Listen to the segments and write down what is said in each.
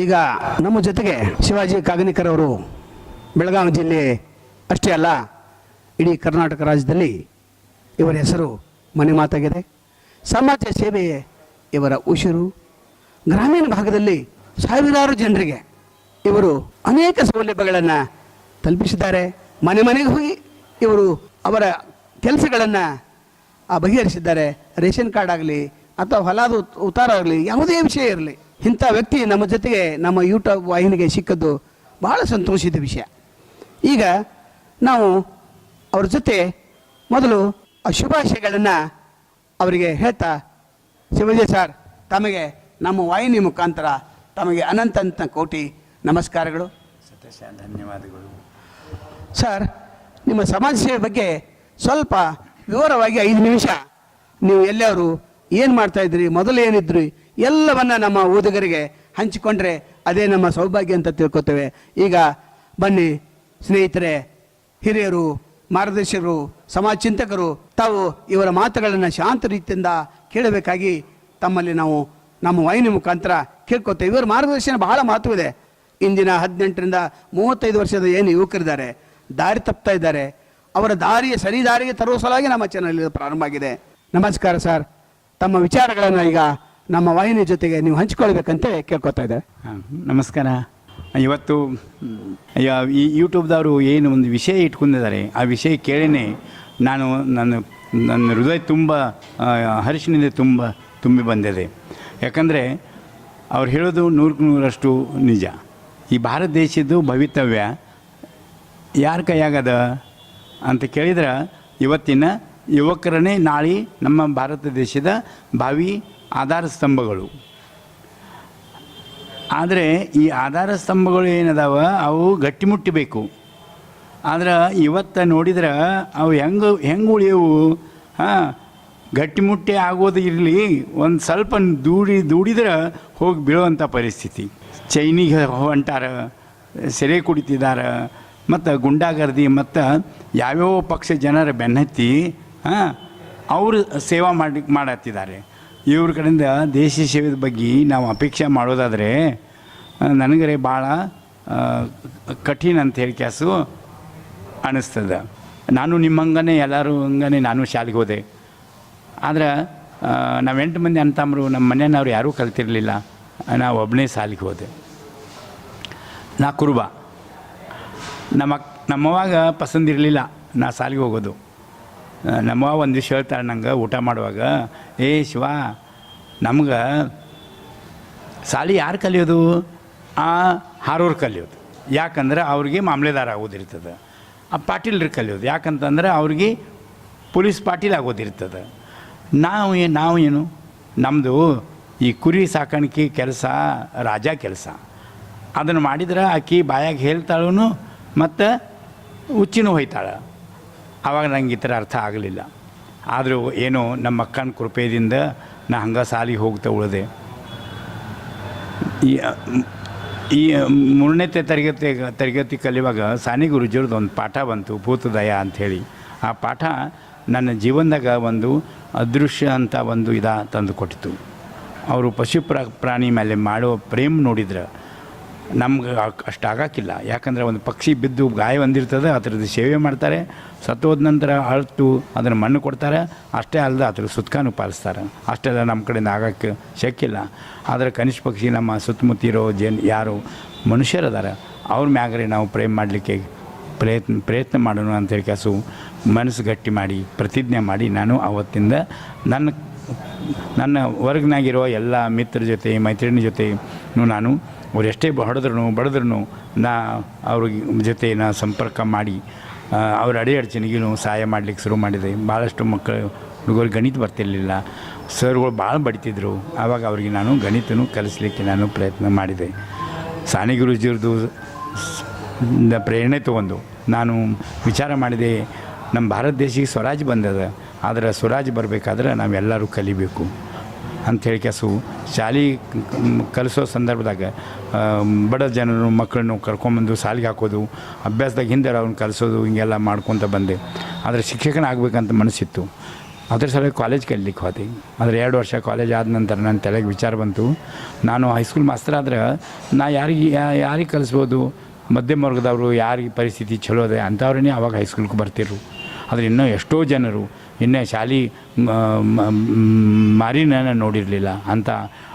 ಈಗ ನಮ್ಮ ಜೊತೆಗೆ ಶಿವಾಜಿ ಕಾಗನಿಕರ್ ಅವರು ಬೆಳಗಾವಿ ಜಿಲ್ಲೆ ಅಷ್ಟೇ ಅಲ್ಲ, ಇಡೀ ಕರ್ನಾಟಕ ರಾಜ್ಯದಲ್ಲಿ ಇವರ ಹೆಸರು ಮನೆ ಮಾತಾಗಿದೆ. ಸಮಾಜ ಸೇವೆಯೇ ಇವರ ಉಸಿರು. ಗ್ರಾಮೀಣ ಭಾಗದಲ್ಲಿ ಸಾವಿರಾರು ಜನರಿಗೆ ಇವರು ಅನೇಕ ಸೌಲಭ್ಯಗಳನ್ನು ತಲುಪಿಸಿದ್ದಾರೆ. ಮನೆ ಮನೆಗೆ ಹೋಗಿ ಇವರು ಅವರ ಕೆಲಸಗಳನ್ನು ಬಗೆಹರಿಸಿದ್ದಾರೆ. ರೇಷನ್ ಕಾರ್ಡ್ ಆಗಲಿ ಅಥವಾ ಹೊಲದ ಉತ್- ಉತ್ತಾರ ಆಗಲಿ ಯಾವುದೇ ವಿಷಯ ಇರಲಿ. ಇಂಥ ವ್ಯಕ್ತಿ ನಮ್ಮ ಜೊತೆಗೆ ನಮ್ಮ ಯೂಟ್ಯೂಬ್ ವಾಹಿನಿಗೆ ಸಿಕ್ಕದ್ದು ಬಹಳ ಸಂತೋಷದ ವಿಷಯ. ಈಗ ನಾವು ಅವ್ರ ಜೊತೆ ಮೊದಲು ಆ ಶುಭಾಶಯಗಳನ್ನು ಅವರಿಗೆ ಹೇಳ್ತಾ ಶಿವಜಯ ಸರ್ ತಮಗೆ ನಮ್ಮ ವಾಹಿನಿ ಮುಖಾಂತರ ತಮಗೆ ಅನಂತ ಕೋಟಿ ನಮಸ್ಕಾರಗಳು. ಸತ್ಯಶ ಧನ್ಯವಾದಗಳು. ಸರ್ ನಿಮ್ಮ ಸಮಾಜ ಸೇವೆ ಬಗ್ಗೆ ಸ್ವಲ್ಪ ವಿವರವಾಗಿ ಐದು ನಿಮಿಷ. ನೀವು ಎಲ್ಲವರು ಏನು ಮಾಡ್ತಾ ಇದ್ರಿ ಮೊದಲು ಏನಿದ್ರಿ ಎಲ್ಲವನ್ನ ನಮ್ಮ ಓದುಗರಿಗೆ ಹಂಚಿಕೊಂಡ್ರೆ ಅದೇ ನಮ್ಮ ಸೌಭಾಗ್ಯ ಅಂತ ತಿಳ್ಕೊತೇವೆ. ಈಗ ಬನ್ನಿ ಸ್ನೇಹಿತರೆ, ಹಿರಿಯರು, ಮಾರ್ಗದರ್ಶಕರು, ಸಮಾಜ ಚಿಂತಕರು, ತಾವು ಇವರ ಮಾತುಗಳನ್ನು ಶಾಂತ ರೀತಿಯಿಂದ ಕೇಳಬೇಕಾಗಿ ತಮ್ಮಲ್ಲಿ ನಾವು ನಮ್ಮ ವಾಹಿನಿ ಮುಖಾಂತರ ಕೇಳ್ಕೊತೇವೆ. ಇವರ ಮಾರ್ಗದರ್ಶನ ಬಹಳ ಮಹತ್ವವಿದೆ. ಇಂದಿನ ಹದಿನೆಂಟರಿಂದ ಮೂವತ್ತೈದು ವರ್ಷದ ಏನು ಯುವಕರಿದ್ದಾರೆ, ದಾರಿ ತಪ್ತಾ ಇದ್ದಾರೆ. ಅವರ ದಾರಿಯ ಸರಿ ದಾರಿಗೆ ತರುವ ಸಲುವಾಗಿ ನಮ್ಮ ಚಾನಲ್ ಪ್ರಾರಂಭ ಆಗಿದೆ. ನಮಸ್ಕಾರ ಸರ್. ತಮ್ಮ ವಿಚಾರಗಳನ್ನು ಈಗ ನಮ್ಮ ವಾಹಿನಿ ಜೊತೆಗೆ ನೀವು ಹಂಚಿಕೊಳ್ಬೇಕಂತ ಕೇಳ್ಕೊತಾ ಇದ್ದೆ ನಮಸ್ಕಾರ. ಇವತ್ತು ಈ ಯೂಟ್ಯೂಬ್ದವರು ಏನು ಒಂದು ವಿಷಯ ಇಟ್ಕೊಂಡಿದ್ದಾರೆ, ಆ ವಿಷಯ ಕೇಳಿನೇ ನಾನು ನನ್ನ ನನ್ನ ಹೃದಯ ತುಂಬ ಹರಿಶಿನಿಂದ ತುಂಬ ತುಂಬಿ ಬಂದಿದೆ. ಯಾಕಂದರೆ, ಅವ್ರು ಹೇಳೋದು ನೂರಕ್ಕೆ ನೂರಷ್ಟು ನಿಜ. ಈ ಭಾರತ ದೇಶದ್ದು ಭವಿತವ್ಯ ಯಾರ ಕೈಯಾಗದ ಅಂತ ಕೇಳಿದ್ರೆ, ಇವತ್ತಿನ ಯುವಕರನ್ನೇ ನಾಳೆ ನಮ್ಮ ಭಾರತ ದೇಶದ ಭಾವಿ ಆಧಾರ ಸ್ತಂಭಗಳು. ಆದರೆ ಈ ಆಧಾರ ಸ್ತಂಭಗಳು ಏನದಾವ? ಅವು ಗಟ್ಟಿಮುಟ್ಟಬೇಕು ಆದ್ರೆ ಇವತ್ತು ನೋಡಿದ್ರೆ ಅವು ಹೆಂಗೆ ಹೆಂಗೆ ಉಳಿಯವು? ಹಾಂ ಗಟ್ಟಿಮುಟ್ಟಿ ಆಗೋದು ಇರಲಿ, ಒಂದು ಸ್ವಲ್ಪ ದೂಡಿ, ದೂಡಿದ್ರೆ ಹೋಗಿ ಬೀಳುವಂಥ ಪರಿಸ್ಥಿತಿ. ಚೈನಿಗೆ ಹೊಂಟಾರ ಸೆರೆ ಕುಡಿತಿದ್ದಾರೆ ಮತ್ತು ಗುಂಡಾಗರ್ದಿ, ಮತ್ತು ಯಾವ್ಯಾವ ಪಕ್ಷ ಜನರ ಬೆನ್ನತ್ತಿ ಹಾಂ? ಅವರು ಸೇವಾ ಮಾಡಿ, ಮಾಡತ್ತಿದ್ದಾರೆ. ಇವ್ರ ಕಡೆಯಿಂದ ದೇಶ ಸೇವೆದ ಬಗ್ಗೆ ನಾವು ಅಪೇಕ್ಷೆ ಮಾಡೋದಾದರೆ ನನಗರೆ ಭಾಳ ಕಠಿಣ ಅಂತ ಹೇಳಿ ಕ್ಯಾಸು ಅನ್ನಿಸ್ತದೆ ನಾನು ನಿಮ್ಮಂಗನೇ ಎಲ್ಲರೂ ಹಂಗನೇ ನಾನು ಶಾಲೆಗೆ ಹೋದೆ. ಆದ್ರೆ ನಾವು ಎಂಟು ಮಂದಿ ಅಂತಂಬರು ನಮ್ಮ ಮನೆಯವ್ರು ಯಾರೂ ಕಲ್ತಿರಲಿಲ್ಲ. ನಾವು ಒಬ್ಬನೇ ಶಾಲೆಗೆ ಹೋದೆ. ನಾ ಕುರುಬ. ನಮ್ಮ ನಮ್ಮವಾಗ ಪಸಂದಿರಲಿಲ್ಲ ನಾ ಶಾಲೆಗೆ ಹೋಗೋದು. ಆ, ನಮ್ಮವ್ವ ಒಂದು ದಿವಸ ಹೇಳ್ತಾಳೆ ನಂಗೆ ಊಟ ಮಾಡುವಾಗ ಏ ಶಿವ ನಮ್ಗೆ ಸಾಲಿ ಯಾರು ಕಲಿಯೋದು? ಆ ಹಾರೋರು ಕಲಿಯೋದು. ಯಾಕಂದ್ರೆ ಅವ್ರಿಗೆ ಮಾಮಲೆದಾರ ಆಗೋದಿರ್ತದೆ. ಆ ಪಾಟೀಲ್ರು ಕಲಿಯೋದು. ಯಾಕಂತಂದ್ರೆ ಅವ್ರಿಗೆ ಪೊಲೀಸ್ ಪಾಟೀಲ್ ಆಗೋದಿರ್ತದೆ. ನಾವು ಏನು ನಾವು ಏನು? ನಮ್ಮದು ಈ ಕುರಿ ಸಾಕಾಣಿಕೆ ಕೆಲಸ ರಾಜ ಕೆಲಸ. ಅದನ್ನು ಮಾಡಿದ್ರೆ ಆಕಿ ಬಾಯಾಗಿ ಹೇಳ್ತಾಳೂ ಮತ್ತು ಉಚ್ಚಿನೂ ಹೋಯ್ತಾಳೆ. ಆವಾಗ ನಂಗೆ ಈ ಥರ ಅರ್ಥ ಆಗಲಿಲ್ಲ. ಆದರೂ ಏನೋ ನಮ್ಮ ಅಕ್ಕನ ಕೃಪೆಯಿಂದ ನಾ ಹಂಗೆ ಸಾಲಿಗೆ ಹೋಗ್ತಾ ಉಳಿದೆ. ಈ ಈ ಮೂರನೇ ತರಗತಿ ತರಗತಿ ಕಲಿಯುವಾಗ ಸಾನಿ ಗುರುಜಿಯವ್ರದ್ದು ಒಂದು ಪಾಠ ಬಂತು, ಭೂತದಯ ಅಂಥೇಳಿ ಆ ಪಾಠ ನನ್ನ ಜೀವನದಾಗ ಒಂದು ಅದೃಶ್ಯ ಅಂತ ಒಂದು ಇದ ತಂದು ಕೊಟ್ಟಿತು. ಅವರು ಪಶು ಪ್ರ, ಪ್ರಾಣಿ ಮೇಲೆ ಮಾಡೋ ಪ್ರೇಮ್ ನೋಡಿದ್ರೆ ನಮ್ಗೆ ಅಷ್ಟು ಆಗೋಕ್ಕಿಲ್ಲ ಯಾಕಂದರೆ ಒಂದು ಪಕ್ಷಿ ಬಿದ್ದು ಗಾಯ ಹೊಂದಿರ್ತದೆ ಅದರದ್ದು ಸೇವೆ ಮಾಡ್ತಾರೆ. ಸತ್ತೋದ ನಂತರ ಅಳತು, ಅದನ್ನು ಮಣ್ಣು ಕೊಡ್ತಾರೆ. ಅಷ್ಟೇ ಅಲ್ಲದೆ ಅದ್ರ ಸುತ್ಕಾನು ಪಾಲಿಸ್ತಾರೆ. ಅಷ್ಟೆಲ್ಲ ನಮ್ಮ ಕಡೆಯಿಂದ ಆಗೋಕ್ಕೆ ಶಕ್ಕಿಲ್ಲ. ಆದರೆ ಕನಿಷ್ಠ ಪಕ್ಷಿ ನಮ್ಮ ಸುತ್ತಮುತ್ತ ಇರೋ ಜನ್ ಯಾರು, ಮನುಷ್ಯರದಾರೆ. ಅವ್ರ ಮ್ಯಾಗ್ರೆ ನಾವು ಪ್ರೇಮ್ ಮಾಡಲಿಕ್ಕೆ ಪ್ರಯತ್ನ ಪ್ರಯತ್ನ ಮಾಡೋಣ ಅಂತೇಳಿ ಕೆಲಸು ಮನಸ್ಸು ಗಟ್ಟಿ ಮಾಡಿ, ಪ್ರತಿಜ್ಞೆ ಮಾಡಿ ನಾನು ಅವತ್ತಿಂದ ನನ್ನ ನನ್ನ ವರ್ಗನಾಗಿರೋ ಎಲ್ಲ ಮಿತ್ರ ಜೊತೆ, ಮೈತ್ರಿಣಿ ಜೊತೆ ನಾನು ಅವ್ರು ಎಷ್ಟೇ ಹೊಡೆದ್ರು ಬಡಿದ್ರು ನಾ ಅವ್ರ ಜೊತೆ ನಾ ಸಂಪರ್ಕ ಮಾಡಿ ಅವ್ರ ಅಡಿ ಅಡಚಣೆಗೂ ಸಹಾಯ ಮಾಡಲಿಕ್ಕೆ ಶುರು ಮಾಡಿದೆ. ಭಾಳಷ್ಟು ಮಕ್ಕಳು, ಹುಡುಗರು ಗಣಿತ ಬರ್ತಿರ್ಲಿಲ್ಲ. ಸರ್ಗಳು ಭಾಳ ಬಡಿತಿದ್ರು. ಆವಾಗ ಅವ್ರಿಗೆ ನಾನು ಗಣಿತನೂ ಕಲಿಸ್ಲಿಕ್ಕೆ ನಾನು ಪ್ರಯತ್ನ ಮಾಡಿದೆ. ಸಾನಿ ಗುರುಜಿಯವ್ರದ್ದು ಪ್ರೇರಣೆ ತೊಗೊಂಡು ನಾನು ವಿಚಾರ ಮಾಡಿದೆ, ನಮ್ಮ ಭಾರತ ದೇಶಕ್ಕೆ ಸ್ವರಾಜ್ ಬಂದದ. ಆದರೆ ಸ್ವರಾಜ್ ಬರಬೇಕಾದ್ರೆ ನಾವೆಲ್ಲರೂ ಕಲಿಬೇಕು. ಅಂಥೇಳಿ ಕೆಸು ಶಾಲೆ ಕಲಿಸೋ ಸಂದರ್ಭದಾಗ ಬಡ ಜನರು, ಮಕ್ಕಳನ್ನು ಕರ್ಕೊಂಬಂದು ಶಾಲೆಗೆ ಹಾಕೋದು, ಅಭ್ಯಾಸದಾಗ ಹಿಂದೆ ಅವ್ರನ್ನ ಕಲಿಸೋದು, ಹಿಂಗೆಲ್ಲ ಮಾಡ್ಕೊತ ಬಂದೆ. ಆದರೆ ಶಿಕ್ಷಕನಾಗಬೇಕಂತ ಮನಸ್ಸಿತ್ತು. ಅದ್ರ ಸಲ ಕಾಲೇಜ್ ಕಲಿಲಿಕ್ಕೆ ಹೋದೆ. ಆದರೆ ಎರಡು ವರ್ಷ ಕಾಲೇಜ್ ಆದ ನಂತರ ನನ್ನ ತಲೆಗೆ ವಿಚಾರ ಬಂತು. ನಾನು ಹೈಸ್ಕೂಲ್ ಮಾಸ್ತರ್ ಆದ್ರೆ ನಾ ಯಾರಿಗೆ ಯಾರಿಗೆ ಕಲಿಸ್ಬೋದು? ಮಧ್ಯಮ ವರ್ಗದವರು ಯಾರಿಗೆ ಪರಿಸ್ಥಿತಿ ಚಲೋ ಅದೇ ಅಂಥವ್ರನ್ನೇ ಅವಾಗ ಹೈಸ್ಕೂಲ್ಗೆ ಬರ್ತಿರು ಆದರೆ ಇನ್ನೂ ಎಷ್ಟೋ ಜನರು ಇನ್ನೇ ಶಾಲೆ ಮಾರಿನ ನೋಡಿರಲಿಲ್ಲ ಅಂತ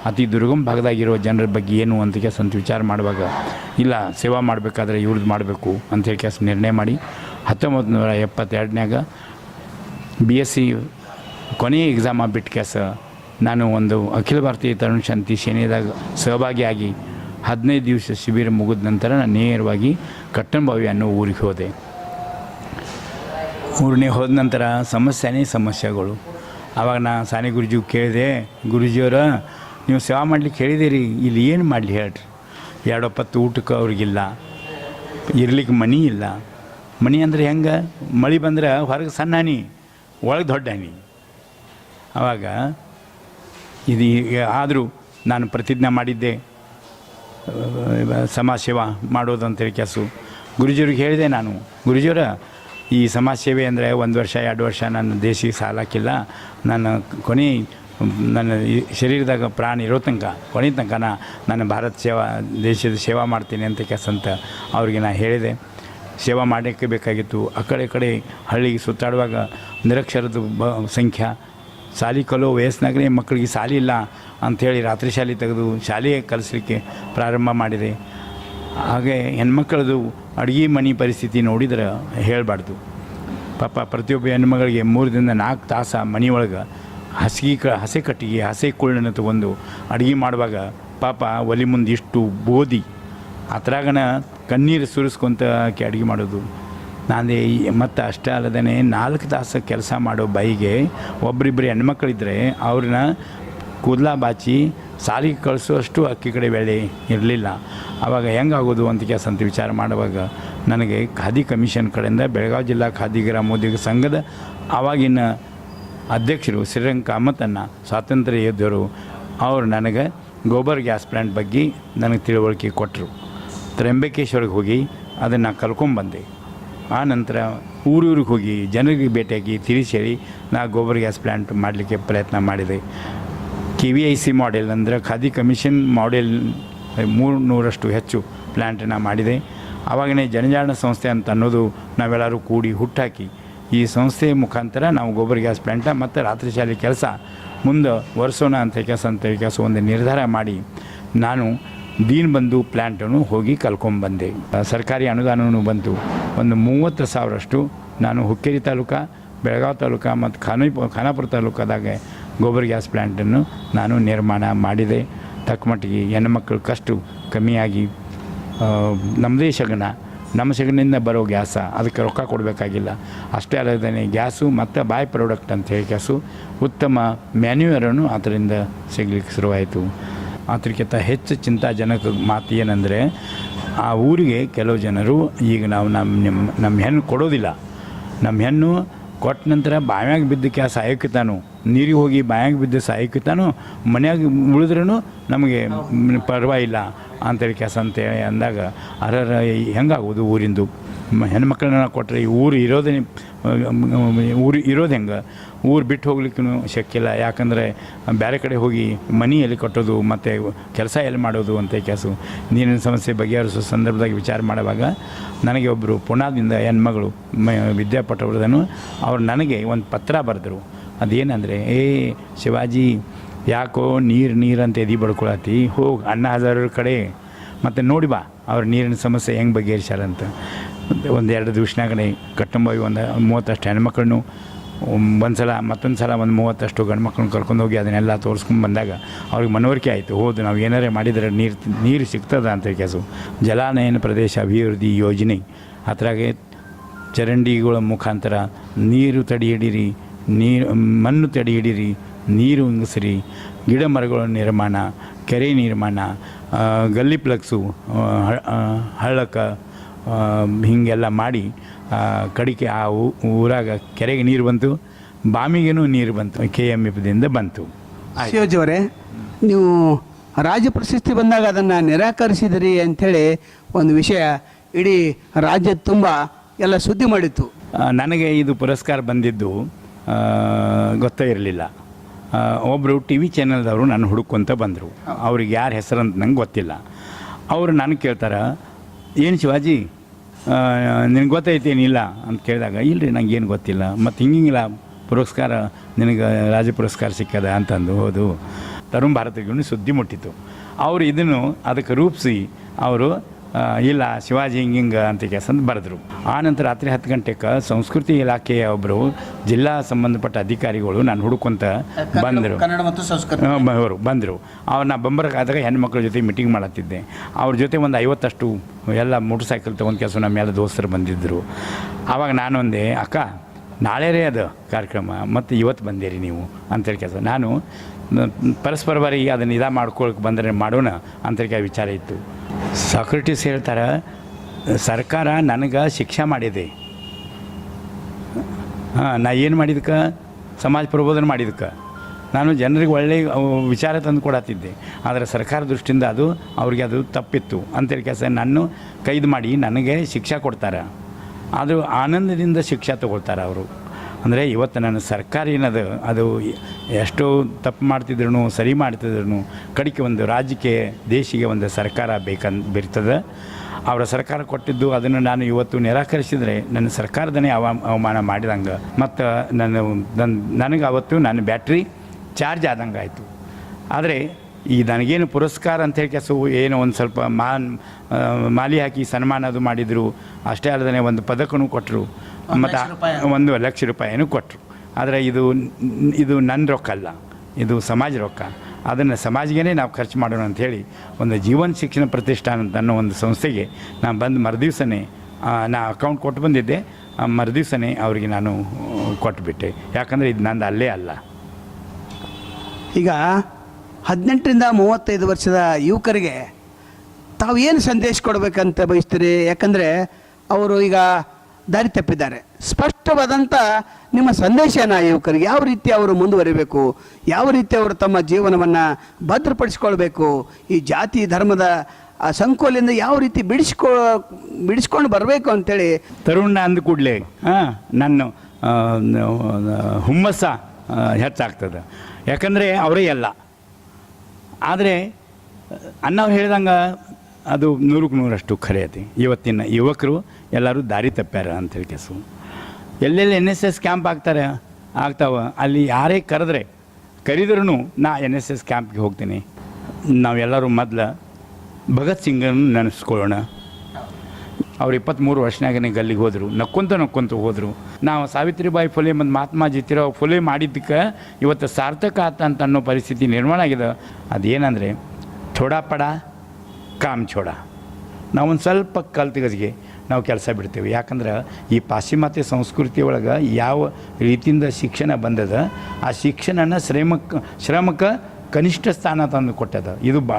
ಅತಿ ದುರ್ಗಮ ಭಾಗದಾಗಿರೋ ಜನರ ಬಗ್ಗೆ ಏನು ಅಂತ ಕೆಲಸ ಅಂತ ವಿಚಾರ ಮಾಡುವಾಗ, ಇಲ್ಲ, ಸೇವಾ ಮಾಡಬೇಕಾದ್ರೆ ಇವ್ರದ್ದು ಮಾಡಬೇಕು ಅಂತೇಳಿ ಕೆಲಸ ನಿರ್ಣಯ ಮಾಡಿ ಹತ್ತೊಂಬತ್ತು ನೂರ ಎಪ್ಪತ್ತೆರಡನ್ಯಾಗ ಬಿ ಎಸ್ ಸಿ ಕೊನೆಯ ಎಕ್ಸಾಮ ಬಿಟ್ಟು ಕೆಲಸ ನಾನು ಒಂದು ಅಖಿಲ ಭಾರತೀಯ ತರುಣ ಶಾಂತಿ ಸೇನೆದಾಗ ಸಹಭಾಗಿಯಾಗಿ ಹದಿನೈದು ದಿವಸ ಶಿಬಿರ ಮುಗಿದ ನಂತರ ನಾನು ನೇರವಾಗಿ ಕಟ್ಟಂಬಾವಿ ಅನ್ನೋ ಊರಿಗೆ ಹೋದೆ. ಊರನೇ ಹೋದ ನಂತರ ಸಮಸ್ಯೆನೇ ಸಮಸ್ಯೆಗಳು. ಆವಾಗ ನಾ ಸಾನಿ ಗುರುಜಿ ಕೇಳಿದೆ, ಗುರುಜಿಯವರ, ನೀವು ಸೇವಾ ಮಾಡ್ಲಿಕ್ಕೆ ಹೇಳಿದಿರಿ ಇಲ್ಲಿ ಏನು ಮಾಡಲಿ ಹೇಳ್ರಿ. ಎರಡೊಪ್ಪತ್ತು ಊಟಕ್ಕೆ ಅವ್ರಿಗಿಲ್ಲ, ಇರ್ಲಿಕ್ಕೆ ಮನಿ ಇಲ್ಲ. ಮನಿ ಅಂದರೆ ಹೆಂಗೆ? ಮಳೆ ಬಂದ್ರೆ ಹೊರಗೆ ಸಣ್ಣ ಒಳಗೆ ದೊಡ್ಡ ಹನಿ ಆವಾಗ ಇದು ಆದರೂ ನಾನು ಪ್ರತಿಜ್ಞೆ ಮಾಡಿದ್ದೆ, ಸಮಾಜ ಸೇವಾ ಮಾಡೋದಂತೇಳಿ ಕೆಲಸ ಗುರುಜಿಯವ್ರಿಗೆ ಹೇಳಿದೆ ನಾನು, ಗುರುಜಿಯವರ ಈ ಸಮಾಜ ಸೇವೆ ಅಂದರೆ ಒಂದು ವರ್ಷ, ಎರಡು ವರ್ಷ ನನ್ನ ದೇಶಕ್ಕೆ ಸಾಲಾಕಿಲ್ಲ ನನ್ನ ಕೊನೆ, ನನ್ನ ಈ ಶರೀರದಾಗ ಪ್ರಾಣ ಇರೋ ತನಕ, ಕೊನೆ ತನಕ ನಾನು ಭಾರತ ಸೇವಾ, ದೇಶದ ಸೇವಾ ಮಾಡ್ತೀನಿ ಅಂತ ಕೆಲಸ ಅಂತ ಅವ್ರಿಗೆ ನಾನು ಹೇಳಿದೆ. ಸೇವಾ ಮಾಡೋಕ್ಕೆ ಬೇಕಾಗಿತ್ತು. ಆ ಕಡೆ ಕಡೆ ಹಳ್ಳಿಗೆ ಸುತ್ತಾಡುವಾಗ ನಿರಕ್ಷರದ ಬ, ಸಂಖ್ಯೆ. ಶಾಲಿ ಕಲೋ ವಯಸ್ಸಿನಾಗಲೇ ಮಕ್ಕಳಿಗೆ ಶಾಲೆ ಇಲ್ಲ ಅಂಥೇಳಿ ರಾತ್ರಿ ಶಾಲೆ ತೆಗೆದು ಶಾಲೆಗೆ ಕಲಿಸಲಿಕ್ಕೆ ಪ್ರಾರಂಭ ಮಾಡಿದೆ. ಹಾಗೆ ಹೆಣ್ಮಕ್ಳದು ಅಡುಗೆ ಮನೆ ಪರಿಸ್ಥಿತಿ ನೋಡಿದ್ರೆ ಹೇಳಬಾರ್ದು. ಪಾಪ ಪ್ರತಿಯೊಬ್ಬ ಹೆಣ್ಮಗಳಿಗೆ ಮೂರರಿಂದ ನಾಲ್ಕು ತಾಸು ಮನೆಯೊಳಗೆ ಹಸಿಗೆ ಕ, ಹಸೆ ಕಟ್ಟಿಗೆ, ಹಸೆ ಕುಳ್ಳನ್ನು ತಗೊಂಡು ಅಡುಗೆ ಮಾಡುವಾಗ ಪಾಪ ಒಲಿ ಮುಂದೆ ಇಷ್ಟು ಬೋದಿ. ಅದ್ರಾಗನ ಕಣ್ಣೀರು ಸುರಿಸ್ಕೊಂತ ಆಕೆ ಅಡುಗೆ ಮಾಡೋದು. ನಾನೇ ಮತ್ತು ಅಷ್ಟೇ ಅಲ್ಲದೇ ನಾಲ್ಕು ತಾಸು ಕೆಲಸ ಮಾಡೋ ಬೈಗೆ ಒಬ್ಬರಿಬ್ಬರು ಹೆಣ್ಮಕ್ಳಿದ್ರೆ ಅವ್ರನ್ನ ಕೂದಲ ಬಾಚಿ ಸಾಲಿಗೆ ಕಳಿಸುವಷ್ಟು ಅಕ್ಕಿ ಕಡೆ ಬೆಳೆ ಇರಲಿಲ್ಲ. ಆವಾಗ ಹೆಂಗಾಗೋದು ಅಂತ ಕೆಲಸ ಅಂತ ವಿಚಾರ ಮಾಡುವಾಗ ನನಗೆ ಖಾದಿ ಕಮಿಷನ್ ಕಡೆಯಿಂದ ಬೆಳಗಾವಿ ಜಿಲ್ಲಾ ಖಾದಿ ಗ್ರಾಮೋದ್ಯೋಗ ಸಂಘದ ಆವಾಗಿನ ಅಧ್ಯಕ್ಷರು ಶ್ರೀರಂಗ ಕಾಮತನ್ನ ಸ್ವಾತಂತ್ರ್ಯ ಯೋಧರು, ಅವರು ನನಗೆ ಗೋಬರ್ ಗ್ಯಾಸ್ ಪ್ಲ್ಯಾಂಟ್ ಬಗ್ಗೆ ನನಗೆ ತಿಳುವಳಿಕೆ ಕೊಟ್ಟರು ತ್ರಂಬಕೇಶ್ವರಿಗೆ ಹೋಗಿ ಅದನ್ನು ಕಲ್ಕೊಂಬಂದೆ ಆ ನಂತರ ಊರೂರಿಗೆ ಹೋಗಿ ಜನರಿಗೆ ಭೇಟಿಯಾಗಿ ತಿಳಿಸಿ ಹೇಳಿ ನಾ ಗೋಬರ್ ಗ್ಯಾಸ್ ಪ್ಲ್ಯಾಂಟ್ ಮಾಡಲಿಕ್ಕೆ ಪ್ರಯತ್ನ ಮಾಡಿದೆ. K V I C model ಅಂದರೆ ಖಾದಿ ಕಮಿಷನ್ ಮಾಡೆಲ್ ಮೂರು ನೂರಷ್ಟು ಹೆಚ್ಚು ಪ್ಲ್ಯಾಂಟನ್ನು ಮಾಡಿದೆ. ಆವಾಗನೇ ಜನಜಾಣ ಸಂಸ್ಥೆ ಅಂತ ಅನ್ನೋದು ನಾವೆಲ್ಲರೂ ಕೂಡಿ ಹುಟ್ಟಾಕಿ, ಈ ಸಂಸ್ಥೆಯ ಮುಖಾಂತರ ನಾವು ಗೋಬರ್ ಗ್ಯಾಸ್ ಪ್ಲ್ಯಾಂಟ ಮತ್ತು ರಾತ್ರಿ ಶಾಲೆ ಕೆಲಸ, ಮುಂದೆ ಒರೆಸೋಣ ಅಂತ ಕೆಲಸ ಅಂತ ಕೆಲಸ ಒಂದು ನಿರ್ಧಾರ ಮಾಡಿ ನಾನು ದೀನ್ ಬಂದು ಪ್ಲ್ಯಾಂಟನ್ನು ಹೋಗಿ ಕಲ್ಕೊಂಬಂದೆ ಸರ್ಕಾರಿ ಅನುದಾನವೂ ಬಂತು. ಒಂದು ಮೂವತ್ತು ಸಾವಿರಷ್ಟು ನಾನು ಹುಕ್ಕೇರಿ ತಾಲೂಕು, ಬೆಳಗಾವಿ ತಾಲೂಕು ಮತ್ತು ಖಾನಿ ಖಾನಾಪುರ ತಾಲೂಕದಾಗ ಗೋಬರ್ ಗ್ಯಾಸ್ ಪ್ಲ್ಯಾಂಟನ್ನು ನಾನು ನಿರ್ಮಾಣ ಮಾಡಿದೆ. ತಕ್ಕ ಮಟ್ಟಿಗೆ ಹೆಣ್ಣುಮಕ್ಕಳು ಕಷ್ಟ ಕಮ್ಮಿಯಾಗಿ ನಮ್ಮದೇ ಶಗನ ನಮ್ಮ ಶಗನಿಂದ ಬರೋ ಗ್ಯಾಸ ಅದಕ್ಕೆ ರೊಕ್ಕ ಕೊಡಬೇಕಾಗಿಲ್ಲ. ಅಷ್ಟೇ ಅಲ್ಲದೇ ಗ್ಯಾಸು ಮತ್ತು ಬಾಯ್ ಪ್ರಾಡಕ್ಟ್ ಅಂತ ಹೇಳಿ ಗ್ಯಾಸು ಉತ್ತಮ ಮ್ಯಾನ್ಯೂಯರನ್ನು ಅದರಿಂದ ಸಿಗಲಿಕ್ಕೆ ಶುರುವಾಯಿತು. ಅದಕ್ಕಿಂತ ಹೆಚ್ಚು ಚಿಂತಾಜನಕ ಮಾತು ಏನಂದರೆ, ಆ ಊರಿಗೆ ಕೆಲವು ಜನರು ಈಗ ನಾವು ನಮ್ಮ ನಿಮ್ಮ ನಮ್ಮ ಹೆಣ್ಣು ಕೊಡೋದಿಲ್ಲ. ನಮ್ಮ ಹೆಣ್ಣು ಕೊಟ್ಟ ನಂತರ ಬಾವ್ಯಾಗ ಬಿದ್ದ ಗ್ಯಾಸ್ ಸಾಯಕಿತಾನು ನೀರಿಗೆ ಹೋಗಿ ಬಾಯಾಗ ಬಿದ್ದು ಸಾಯಕಿತಾನು ಮನ್ಯಾಗ ಉಳಿದ್ರೂ ನಮಗೆ ಪರವಾಗಿಲ್ಲ ಅಂತೇಳಿ ಕೆಲಸ ಅಂತೇಳಿ ಅಂದಾಗ, ಅರರ ಹೆಂಗಾಗೋದು ಊರಿಂದು? ಹೆಣ್ಮಕ್ಳನ್ನ ಕೊಟ್ಟರೆ ಈ ಊರು ಇರೋದೇ ಊರು ಇರೋದು ಹೆಂಗೆ? ಊರು ಬಿಟ್ಟು ಹೋಗ್ಲಿಕ್ಕೂ ಶಕ್ಯಿಲ್ಲ ಯಾಕಂದರೆ ಬೇರೆ ಕಡೆ ಹೋಗಿ ಮನಿ ಎಲ್ಲಿ ಕಟ್ಟೋದು ಮತ್ತು ಕೆಲಸ ಎಲ್ಲಿ ಮಾಡೋದು ಅಂತ ಕೆಲಸ ನೀರಿನ ಸಮಸ್ಯೆ ಬಗೆಹರಿಸೋ ಸಂದರ್ಭದಾಗ ವಿಚಾರ ಮಾಡುವಾಗ ನನಗೆ ಒಬ್ಬರು ಪುಣಾದಿಂದ ಹೆಣ್ಮಗಳು ಮ ವಿದ್ಯಾಪಟ್ಟವರ್ಧನು ಅವ್ರು ನನಗೆ ಒಂದು ಪತ್ರ ಬರೆದರು. ಅದೇನಂದರೆ, ಏ ಶಿವಾಜಿ, ಯಾಕೋ ನೀರು ನೀರು ಅಂತ ಎದಿ ಬಡ್ಕೊಳತಿ ಹೋಗಿ ಅಣ್ಣ ಹಜಾರರ ಕಡೆ, ಮತ್ತು ನೋಡಿ ಬಾ, ಅವ್ರ ನೀರಿನ ಸಮಸ್ಯೆ ಹೆಂಗೆ ಬಗೆಹರಿಸ್ಯಾರಂತ. ಒಂದು ಎರಡು ದಿವಸನಾಗನೇ ಕಟ್ಟಂಬಾಯಿ ಒಂದು ಮೂವತ್ತಷ್ಟು ಹೆಣ್ಮಕ್ಳನ್ನು ಒಂದು ಸಲ ಮತ್ತೊಂದು ಸಲ ಒಂದು ಮೂವತ್ತಷ್ಟು ಗಂಡು ಮಕ್ಕಳನ್ನ ಕರ್ಕೊಂಡು ಹೋಗಿ ಅದನ್ನೆಲ್ಲ ತೋರಿಸ್ಕೊಂಡು ಬಂದಾಗ ಅವ್ರಿಗೆ ಮನವರಿಕೆ ಆಯಿತು. ಹೌದು ನಾವು ಏನಾರೇ ಮಾಡಿದರೆ ನೀರು ನೀರು ಸಿಗ್ತದ ಅಂತ ಕೆಲಸ ಜಲಾನಯನ ಪ್ರದೇಶ ಅಭಿವೃದ್ಧಿ ಯೋಜನೆ. ಅದ್ರಾಗೆ ಚರಂಡಿಗಳ ಮುಖಾಂತರ ನೀರು ತಡೆ ನೀರು ಮಣ್ಣು ತಡೆ ಹಿಡಿರಿ ನೀರು ಇಂಗಿಸ್ರಿ ಗಿಡ ಮರಗಳ ನಿರ್ಮಾಣ ಕೆರೆ ನಿರ್ಮಾಣ ಗಲ್ಲಿ ಪ್ಲಕ್ಸು ಆ, ಹಳ್ಳಕ್ಕೆ ಹೀಗೆಲ್ಲ ಮಾಡಿ ಕಡಿಕೆ ಆ ಊ- ಊರಾಗ ಕೆರೆಗೆ ನೀರು ಬಂತು ಬಾಮಿಗೇನು ನೀರು ಬಂತು ಕೆ ಎಂ ಎಫ್ದಿಂದ ಬಂತು ಶಿವಜಿಯವರೇ ನೀವು ರಾಜ್ಯ ಪ್ರಶಸ್ತಿ ಬಂದಾಗ ಅದನ್ನು ನಿರಾಕರಿಸಿದಿರಿ ಅಂಥೇಳಿ ಒಂದು ವಿಷಯ ಇಡೀ ರಾಜ್ಯ ತುಂಬ ಎಲ್ಲ ಸುದ್ದಿ ಮಾಡಿತ್ತು. ನನಗೆ ಇದು ಪುರಸ್ಕಾರ ಬಂದಿದ್ದು ಗೊತ್ತೇ ಇರಲಿಲ್ಲ. ಒಬ್ಬರು ಟಿ ವಿ ಚಾನಲ್ದವರು ನಾನು ಹುಡುಕೊಂತ ಬಂದರು. ಅವ್ರಿಗೆ ಯಾರ ಹೆಸರು ಅಂತ ನಂಗೆ ಗೊತ್ತಿಲ್ಲ. ಅವರು ನನಗೆ ಕೇಳ್ತಾರೆ, ಏನು ಶಿವಾಜಿ? ನಿನಗೆ ಗೊತ್ತೈತೇನಿಲ್ಲ ಅಂತ ಕೇಳಿದಾಗ ಇಲ್ಲರಿ ನಂಗೆ ಏನು ಗೊತ್ತಿಲ್ಲ. ಮತ್ತು ಹಿಂಗಿಂಗಿಲ್ಲ. ಪುರಸ್ಕಾರ, ನಿನಗೆ ರಾಜ್ಯ ಪುರಸ್ಕಾರ ಸಿಕ್ಕದ? ಅಂತಂದು, ಹೌದು. ತರುಣ್ ಭಾರತಿಗೂ ಸುದ್ದಿ ಮುಟ್ಟಿತು. ಅವರು ಇದನ್ನು ಅದಕ್ಕೆ ರೂಪಿಸಿ, ಅವರು ಇಲ್ಲ ಶಿವಾಜಿ ಹಿಂಗೆ ಹಿಂಗೆ ಅಂತ ಕೆಸಂದು ಬರೆದ್ರು. ಆನಂತರ ರಾತ್ರಿ ಹತ್ತು ಗಂಟೆಗೆ ಸಂಸ್ಕೃತಿ ಇಲಾಖೆಯ ಒಬ್ಬರು ಜಿಲ್ಲಾ ಸಂಬಂಧಪಟ್ಟ ಅಧಿಕಾರಿಗಳು ನಾನು ಹುಡುಕೊಂತ ಬಂದರು. ಕನ್ನಡ ಮತ್ತು ಸಂಸ್ಕೃತಿ. ಅವರು ಬಂದರು. ಅವ್ರನ್ನ ಬಂಬರಕ್ಕಾದಾಗ ಹೆಣ್ಮಕ್ಳ ಜೊತೆ ಮೀಟಿಂಗ್ ಮಾಡತ್ತಿದ್ದೆ. ಅವ್ರ ಜೊತೆ ಒಂದು ಐವತ್ತಷ್ಟು ಎಲ್ಲ ಮೋಟ್ರ್ ಸೈಕಲ್ ತೊಗೊಂಡು ಕೆಲಸ ನಮ್ಮ ಎಲ್ಲ ದೋಸ್ತರು ಬಂದಿದ್ದರು ಆವಾಗ ನಾನೊಂದೆ ಅಕ್ಕ ನಾಳೆ ರೀ ಅದು ಕಾರ್ಯಕ್ರಮ ಮತ್ತು ಇವತ್ತು ಬಂದಿರಿ ನೀವು? ಅಂತೇಳಿ ಕೆಲಸ. ನಾನು ಪರಸ್ಪರವಾಗಿ ಪರಸ್ಪರ ಬಾರಿ ಅದನ್ನು ಇದ ಮಾಡ್ಕೊಳಕ್ಕೆ ಬಂದರೆ ಮಾಡೋಣ ಅಂತೇಳಿ ವಿಚಾರ ಇತ್ತು. ಸಾಕ್ರೆಟಿಸ್ ಹೇಳ್ತಾರೆ, ಸರ್ಕಾರ ನನಗೆ ಶಿಕ್ಷೆ ಮಾಡಿದೆ. ಹಾಂ, ನಾ ಏನು ಮಾಡಿದಕ್ಕೆ ಸಮಾಜ ಪ್ರಬೋಧನೆ ಮಾಡಿದಕ್ಕೆ ನಾನು ಜನರಿಗೆ ಒಳ್ಳೆಯ ವಿಚಾರ ತಂದು ಕೊಡತ್ತಿದ್ದೆ. ಆದರೆ ಸರ್ಕಾರ ದೃಷ್ಟಿಯಿಂದ ಅದು ಅವ್ರಿಗೆ ಅದು ತಪ್ಪಿತ್ತು. ಅಂತೇಳಿ ಕೆಲಸ ನಾನು ಕೈದು ಮಾಡಿ ನನಗೆ ಶಿಕ್ಷೆ ಕೊಡ್ತಾರೆ. ಆದರೂ ಆನಂದದಿಂದ ಶಿಕ್ಷೆ ತಗೊಳ್ತಾರೆ ಅವರು. ಅಂದರೆ ಇವತ್ತು ನನ್ನ ಸರ್ಕಾರ ಏನದು, ಅದು ಎಷ್ಟೋ ತಪ್ಪು ಮಾಡ್ತಿದ್ರು ಸರಿ ಮಾಡ್ತಿದ್ರು ಕಡಿಕೆ ಒಂದು ರಾಜ್ಯಕ್ಕೆ ದೇಶಿಗೆ ಒಂದು ಸರ್ಕಾರ ಬೇಕಂತ ಬಿರ್ತದೆ. ಅವರ ಸರ್ಕಾರ ಕೊಟ್ಟಿದ್ದು ಅದನ್ನು ನಾನು ಇವತ್ತು ನಿರಾಕರಿಸಿದರೆ ನನ್ನ ಸರ್ಕಾರದನೇ ಅವ, ಅವಮಾನ ಮಾಡಿದಂಗೆ. ಮತ್ತು ನನ್ನ ನನ್ನ ನನಗೆ ಅವತ್ತು ನನ್ನ ಬ್ಯಾಟ್ರಿ ಚಾರ್ಜ್ ಆದಂಗೆ ಆಯಿತು ಆದರೆ ಈ ನನಗೇನು ಪುರಸ್ಕಾರ ಅಂತ ಹೇಳಿ ಕೆಲಸ ಏನು ಒಂದು ಸ್ವಲ್ಪ ಮಾನ್ ಮಾಲಿ ಹಾಕಿ ಸನ್ಮಾನ ಅದು ಮಾಡಿದರು. ಅಷ್ಟೇ ಅಲ್ಲದೆ ಒಂದು ಪದಕನೂ ಕೊಟ್ಟರು ಮತ್ತು ಒಂದು ಲಕ್ಷ ರೂಪಾಯಿನೂ ಕೊಟ್ಟರು ಆದರೆ ಇದು ಇದು ನನ್ನ ರೊಕ್ಕ ಅಲ್ಲ ಇದು ಸಮಾಜ ರೊಕ್ಕ. ಅದನ್ನು ಸಮಾಜಗೇ ನಾವು ಖರ್ಚು ಮಾಡೋಣ ಅಂಥೇಳಿ ಒಂದು ಜೀವನ ಶಿಕ್ಷಣ ಪ್ರತಿಷ್ಠಾನ ಅಂತ ಅನ್ನೋ ಒಂದು ಸಂಸ್ಥೆಗೆ ನಾನು ಬಂದು ಮರುದಿವ್ಸನೇ ನಾ ಅಕೌಂಟ್ ಕೊಟ್ಟು ಬಂದಿದ್ದೆ. ಮರುದಿವ್ಸನೇ ಅವರಿಗೆ ನಾನು ಕೊಟ್ಟುಬಿಟ್ಟೆ ಯಾಕಂದರೆ ಇದು ನಂದು ಅಲ್ಲೇ ಅಲ್ಲ. ಈಗ ಹದಿನೆಂಟರಿಂದ ಮೂವತ್ತೈದು ವರ್ಷದ ಯುವಕರಿಗೆ ತಾವು ಏನು ಸಂದೇಶ ಕೊಡಬೇಕಂತ ಬಯಸ್ತೀರಿ? ಯಾಕಂದರೆ ಅವರು ಈಗ ದಾರಿ ತಪ್ಪಿದ್ದಾರೆ. ಸ್ಪಷ್ಟವಾದಂಥ ನಿಮ್ಮ ಸಂದೇಶನ ಯುವಕರಿಗೆ ಯಾವ ರೀತಿ ಅವರು ಮುಂದುವರಿಬೇಕು? ಯಾವ ರೀತಿ ಅವರು ತಮ್ಮ ಜೀವನವನ್ನು ಭದ್ರಪಡಿಸ್ಕೊಳ್ಬೇಕು? ಈ ಜಾತಿ ಧರ್ಮದ ಆ ಸಂಕೋಲಿಂದ ಯಾವ ರೀತಿ ಬಿಡಿಸ್ಕೊ ಬಿಡಿಸ್ಕೊಂಡು ಬರಬೇಕು ಅಂತೇಳಿ ತರುಣ ಅಂದ ಕೂಡಲೇ ಹಾಂ. ನನ್ನ ಹುಮ್ಮಸ್ಸ ಹೆಚ್ಚಾಗ್ತದೆ. ಯಾಕಂದರೆ ಅವರೇ ಎಲ್ಲ ಆದರೆ ಅನ್ನ ಹೇಳ್ದಂಗೆ ಅದು ನೂರಕ್ಕೆ ನೂರಷ್ಟು ಖರೆ ಐತಿ ಇವತ್ತಿನ ಯುವಕರು ಎಲ್ಲರೂ ದಾರಿ ತಪ್ಪ್ಯಾರ ಅಂತೇಳಿ ಕೆಸು ಎಲ್ಲೆಲ್ಲಿ ಎನ್ ಎಸ್ ಎಸ್ ಕ್ಯಾಂಪ್ ಆಗ್ತಾರೆ, ಆಗ್ತಾವ, ಅಲ್ಲಿ ಯಾರೇ ಕರೆದ್ರೆ ಕರೆದ್ರೂ ನಾ ಎನ್ ಎಸ್ ಎಸ್ ಕ್ಯಾಂಪ್ಗೆ ಹೋಗ್ತೀನಿ. ನಾವೆಲ್ಲರೂ ಮೊದಲು ಭಗತ್ ಸಿಂಗನ್ನು ನೆನೆಸ್ಕೊಳ್ಳೋಣ. ಅವ್ರು ಇಪ್ಪತ್ತ್ಮೂರು ವರ್ಷನಾಗನೇ ಗಲ್ಲಿಗೆ ಹೋದರು. ನಕ್ಕೊಂತ ನಕ್ಕೊಂತ ಹೋದರು. ನಾವು ಸಾವಿತ್ರಿಬಾಯಿ ಫುಲೆ ಮತ್ತು ಮಹಾತ್ಮ ಜ್ಯೋತಿರಾವ್ ಫುಲೆ ಮಾಡಿದ್ದಕ್ಕೆ ಇವತ್ತು ಸಾರ್ಥಕ ಆತ ಅಂತ ಅನ್ನೋ ಪರಿಸ್ಥಿತಿ ನಿರ್ಮಾಣ ಆಗಿದೆ. ಅದೇನಂದರೆ ಥೋಡಾ ಪಡ ಕಾಮ್ ಛೋಡ. ಒಂದು ಸ್ವಲ್ಪ ಕಲ್ತಿಗಜಿಗೆ ನಾವು ಕೆಲಸ ಬಿಡ್ತೇವೆ. ಯಾಕಂದ್ರೆ ಈ ಪಾಶ್ಚಿಮಾತ್ಯ ಸಂಸ್ಕೃತಿ ಒಳಗೆ ಯಾವ ರೀತಿಯಿಂದ ಶಿಕ್ಷಣ ಬಂದದ, ಆ ಶಿಕ್ಷಣನ ಶ್ರಮಕ್ಕೆ ಶ್ರಮಕ್ಕೆ ಕನಿಷ್ಠ ಸ್ಥಾನ ತಂದು ಕೊಟ್ಟದ. ಇದು ಬಾ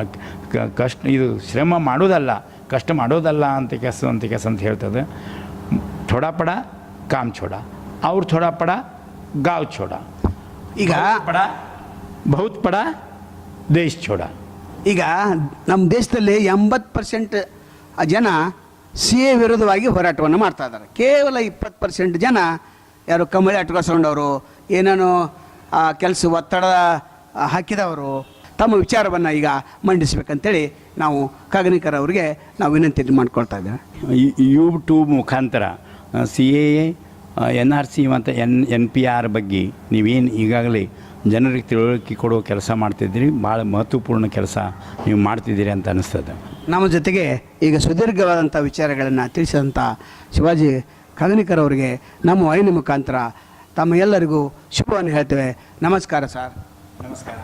ಕಷ್ಟ, ಇದು ಶ್ರಮ ಮಾಡೋದಲ್ಲ. ಕಷ್ಟ ಮಾಡೋದಲ್ಲ ಅಂತ ಕೆಲಸ ಅಂತ ಕೆಲಸ ಅಂತ ಹೇಳ್ತದೆ. ಥೋಡಾ ಪಡ ಕಾಮ್ ಛೋಡ. ಅವ್ರು ಥೋಡಾ ಪಡ ಗಾವ್ ಛೋಡ. ಈಗ ಪಡ ಬಹುತ್ ಪಡ ದೇಶ ಛೋಡ. ಈಗ ನಮ್ಮ ದೇಶದಲ್ಲಿ ಎಂಬತ್ತು ಪರ್ಸೆಂಟ್ ಜನ ಸಿ ಎ ವಿರುದ್ಧವಾಗಿ ಹೋರಾಟವನ್ನು ಮಾಡ್ತಾ ಇದ್ದಾರೆ. ಕೇವಲ ಇಪ್ಪತ್ತು ಪರ್ಸೆಂಟ್ ಜನ ಯಾರು ಕಮಳಿ ಅಟ್ಕೊಸ್ಕೊಂಡವರು ಏನೇನೋ ಕೆಲಸ ಒತ್ತಡ ಹಾಕಿದವರು ತಮ್ಮ ವಿಚಾರವನ್ನು ಈಗ ಮಂಡಿಸ್ಬೇಕಂತೇಳಿ ನಾವು ಕಾಗನಿಕರ್ ಅವರಿಗೆ ನಾವು ವಿನಂತಿ ಮಾಡ್ಕೊಳ್ತಾ ಇದ್ದೇವೆ. ಯೂಟ್ಯೂಬ್ ಮುಖಾಂತರ C A N R C ಮತ್ತು ಎನ್ ಎನ್ ಪಿ ಆರ್ ಬಗ್ಗೆ ನೀವೇನು ಈಗಾಗಲೇ ಜನರಿಗೆ ತಿಳುವಳಿಕೆ ಕೊಡೋ ಕೆಲಸ ಮಾಡ್ತಿದ್ದೀರಿ ಭಾಳ ಮಹತ್ವಪೂರ್ಣ ಕೆಲಸ ನೀವು ಮಾಡ್ತಿದ್ದೀರಿ ಅಂತ ಅನಿಸ್ತದೆ. ನಮ್ಮ ಜೊತೆಗೆ ಈಗ ಸುದೀರ್ಘವಾದಂಥ ವಿಚಾರಗಳನ್ನು ತಿಳಿಸಿದಂಥ ಶಿವಾಜಿ ಕದನಿಕರ್ ಅವರಿಗೆ ನಮ್ಮ ವಾಹಿನಿ ಮುಖಾಂತರ ತಮ್ಮ ಎಲ್ಲರಿಗೂ ಶುಭವನ್ನು ಹೇಳ್ತೇವೆ. ನಮಸ್ಕಾರ ಸರ್. ನಮಸ್ಕಾರ.